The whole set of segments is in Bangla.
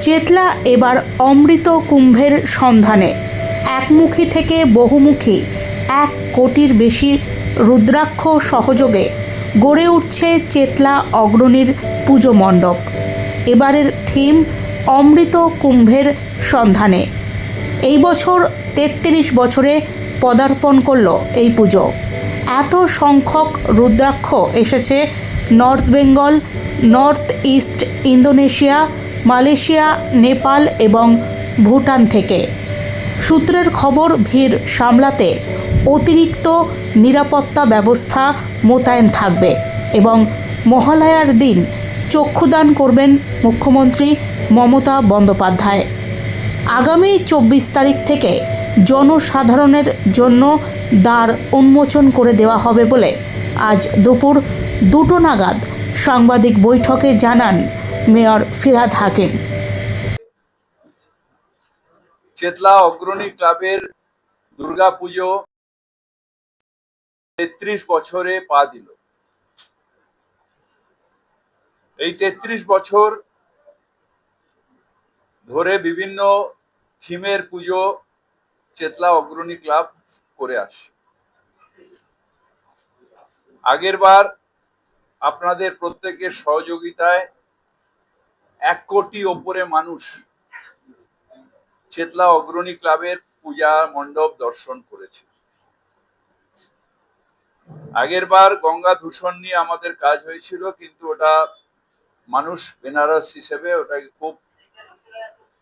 চেতলা এবার অমৃত কুম্ভের সন্ধানে। একমুখী থেকে বহুমুখী, এক কোটির বেশি রুদ্রাক্ষ সহযোগে গড়ে উঠছে চেতলা অগ্রণীর পুজো মণ্ডপ। এবারের থিম অমৃত কুম্ভের সন্ধানে। এই বছর তেত্রিশ বছরে পদার্পণ করল এই পুজো। এত সংখ্যক রুদ্রাক্ষ এসেছে North Bengal, North East Indonesia Malaysia, Nepal এবং ভুটান থেকে। সূত্রের খবর, ভিড় সামলাতে অতিরিক্ত নিরাপত্তা ব্যবস্থা মোতায়েন থাকবে এবং মহালয়ার দিন চক্ষুদান করবেন মুখ্যমন্ত্রী মমতা বন্দ্যোপাধ্যায়। আগামী চব্বিশ তারিখ থেকে জনসাধারণের জন্য দ্বার উন্মোচন করে দেওয়া হবে বলে আজ দুপুর দুটো নাগাদ সাংবাদিক বৈঠকে জানান মেয়র ফিরাদ হাকিম। চেতলা অগ্রণী ক্লাবের দুর্গাপুজো তেত্রিশ বছরে পা দিল। এই তেত্রিশ বছর ধরে বিভিন্ন থিমের পুজো চেতলা অগ্রণী ক্লাব করে আসে। আগের বার আপনাদের প্রত্যেকের সহযোগিতায় এক কোটি ওপরে মানুষ। চেতলা অগ্রণী ক্লাবের পূজা মণ্ডপ দর্শন করেছে। আগের বার গঙ্গা দূষণ নিয়ে আমাদের কাজ হয়েছিল, কিন্তু ওটা মানুষ বেনারস হিসেবে ওটাকে খুব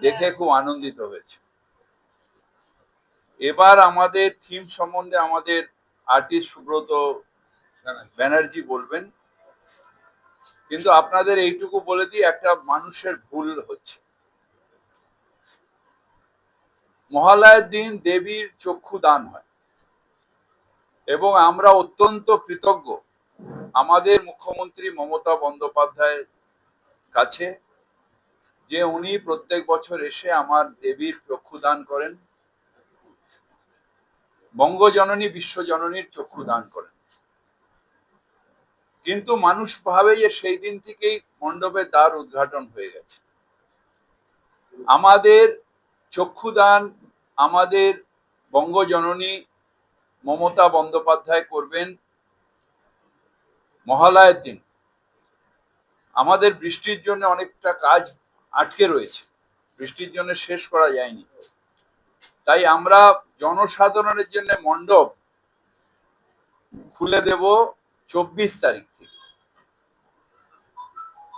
দেখে খুব আনন্দিত হয়েছে। এবার আমাদের থিম সম্বন্ধে আমাদের আর্টিস্ট সুব্রত ব্যানার্জি বলবেন। কিন্তু আপনাদের এইটুকু বলে দিই, একটা মানুষের ভুল হচ্ছে। মহালয়ের দিন দেবীর চক্ষু দান হয় এবং আমরা অত্যন্ত কৃতজ্ঞ আমাদের মুখ্যমন্ত্রী মমতা বন্দ্যোপাধ্যায়ের কাছে যে উনি প্রত্যেক বছর এসে আমার দেবীর চক্ষু দান করেন, বঙ্গজননী, বিশ্বজননীর চক্ষু দান করেন। কিন্তু মানুষ ভাবে যে সেই দিন থেকেই মণ্ডপের দ্বার উদ্ঘাটন হয়ে গেছে। আমাদের চক্ষুদান, আমাদের বঙ্গজননী মমতা বন্দ্যোপাধ্যায় করবেন মহালয়ের দিন। আমাদের বৃষ্টির জন্য অনেকটা কাজ আটকে রয়েছে। বৃষ্টির জন্য শেষ করা যায়নি। তাই আমরা জনসাধারণের জন্য মণ্ডপ খুলে দেব চব্বিশ তারিখ।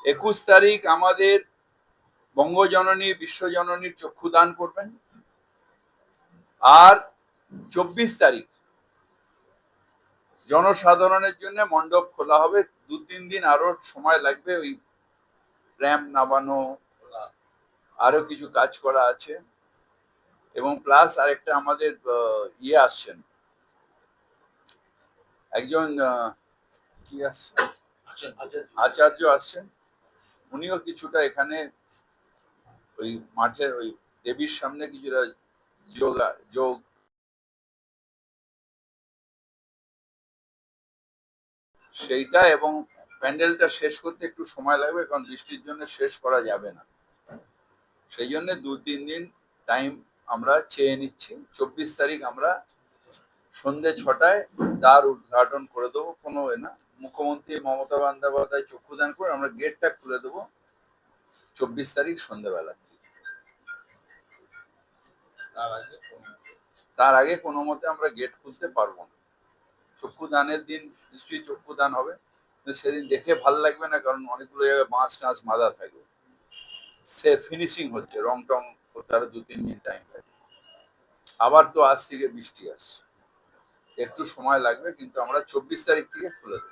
একুশ তারিখ আমাদের বঙ্গজননী বিশ্বজননীর চক্ষুদান করবেন। আর চব্বিশ তারিখ জনসাধারণের জন্য মণ্ডপ খোলা হবে। দু তিন দিন আরও সময় লাগবে ওই র্যাম্প নামানো আরও কিছু কাজ করা আছে। এবং প্লাস আরেকটা আমাদের ইয়ে আসছেন। একজন কি আসছেন আচার্য আসছেন। উনিও কিছুটা এখানে ওই মাঠের ওই দেবীর সামনে কিছুটা যোগা যোগ সেইটা এবং প্যান্ডেলটা শেষ করতে একটু সময় লাগবে কারণ বৃষ্টির জন্য শেষ করা যাবে না। সেই জন্য দু, তিন দিন টাইম আমরা চেয়ে নিচ্ছি। চব্বিশ তারিখ আমরা সন্ধে ছটায় দ্বার উদ্ঘাটন করে দেবো, কোনো এ না। মুখ্যমন্ত্রী মমতা বন্দ্যোপাধ্যায় চক্ষুদান করে আমরা গেটটা খুলে দেবো চব্বিশ তারিখ সন্ধ্যেবেলা তার আগে কোনো মতে? আমরা গেট খুলতে পারব না। চক্ষুদানের দিন নিশ্চয়ই চক্ষুদান হবে। সেদিন দেখে ভালো লাগবে না কারণ অনেকগুলো জায়গায় বাঁশ টাঁশ বাঁধা থাকবে সে ফিনিশিং হচ্ছে রং টং আরও দু তিন দিন টাইম লাগে। আবার তো আজ থেকে বৃষ্টি আসছে। একটু সময় লাগবে কিন্তু আমরা চব্বিশ তারিখ থেকে খুলে দেবো।